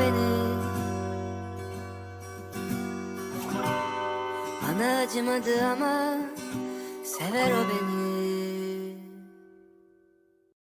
beni. Bana acımadı ama sever o beni